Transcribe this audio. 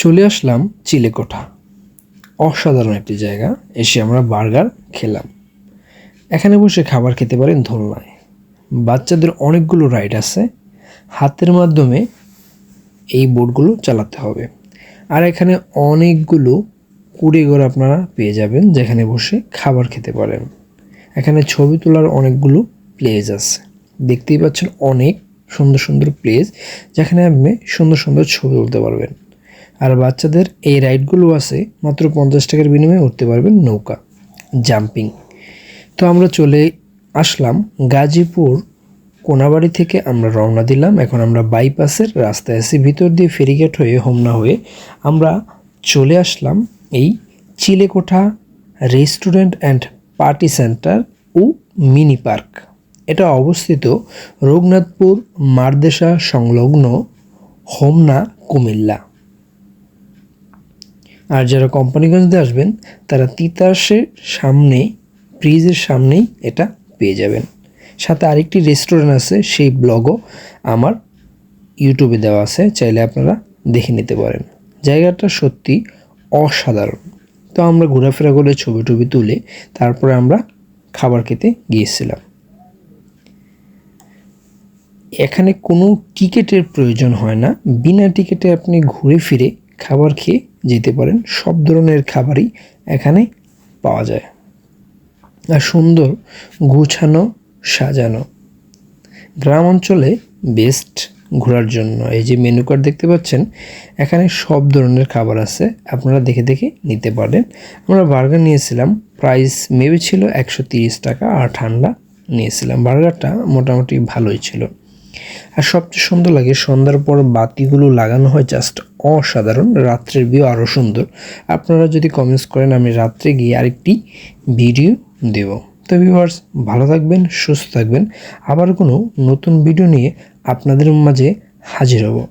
চলে আসলাম চিলেকোঠা। অসাধারণ একটি জায়গা, এসে আমরা বার্গার খেলাম। এখানে বসে খাবার খেতে পারেন দোলনায় বাচ্চাদের অনেকগুলো রাইড আছে। হাতের মাধ্যমে এই বোটগুলো চালাতে হবে। আর এখানে অনেকগুলো কুড়িঘর আপনারা পেয়ে যাবেন, যেখানে বসে খাবার খেতে পারেন। এখানে ছবি তোলার অনেকগুলো প্লেস আছে। দেখতেই পাচ্ছেন অনেক সুন্দর সুন্দর প্লেস, যেখানে আপনি সুন্দর সুন্দর ছবি তুলতে পারবেন। আর বাচ্চাদের এই রাইডগুলো আছে মাত্র পঞ্চাশ টাকার বিনিময়ে উঠতে পারবেন নৌকা, জাম্পিং। তো আমরা চলে আসলাম গাজীপুর কোনাবাড়ি থেকে আমরা রওনা দিলাম। এখন আমরা বাইপাসের রাস্তায় আছি, ভিতর দিয়ে ফেরিগেট হয়ে হোমনা হয়ে আমরা চলে আসলাম এই Chilekotha restaurant and party centre O mini park. এটা অবস্থিত রঘুনাথপুর মারদেশা সংলগ্ন হোমনা কুমিল্লা। আর যারা কোম্পানিগঞ্জে আসবেন, তারা তিতাসের সামনে ব্রিজের সামনেই এটা পেয়ে যাবেন। সাথে আরেকটি রেস্টুরেন্ট আছে, সেই ব্লগও আমার ইউটিউবে দেওয়া আছে, চাইলে আপনারা দেখে নিতে পারেন। জায়গাটা সত্যি অসাধারণ। তো আমরা ঘোরাফেরা করে ছবি টবি তুলে, তারপরে আমরা খাবার খেতে গিয়েছিলাম। এখানে কোনো টিকিটের প্রয়োজন হয় না। বিনা টিকিটে আপনি ঘুরে ফিরে খাবার খেয়ে যেতে পারেন। সব ধরনের খাবারই এখানে পাওয়া যায়। আর সুন্দর গুছানো, সাজানো। গ্রাম অঞ্চলে বেস্ট ঘোরার জন্য। এই যে মেনু কার্ড দেখতে পাচ্ছেন, এখানে সব ধরনের খাবার আছে। আপনারা দেখে দেখে নিতে পারেন আমরা বার্গার নিয়েছিলাম। প্রাইস মেবি ছিল একশো টাকা। আর ঠান্ডা নিয়েছিলাম। বার্গারটা মোটামুটি ভালোই ছিল। আর সবচেয়ে সুন্দর লাগে, সন্ধ্যার পর বাতিগুলো লাগানো হয় জাস্ট অসাধারণ, রাত্রের ভিউ আরও সুন্দর। আপনারা যদি কমেন্টস করেন, আমি রাত্রে গিয়ে আরেকটি ভিডিও দেব। তো ভিউয়ার্স ভালো থাকবেন, সুস্থ থাকবেন। আবার কোনো নতুন ভিডিও নিয়ে আপনাদের মাঝে হাজির হব।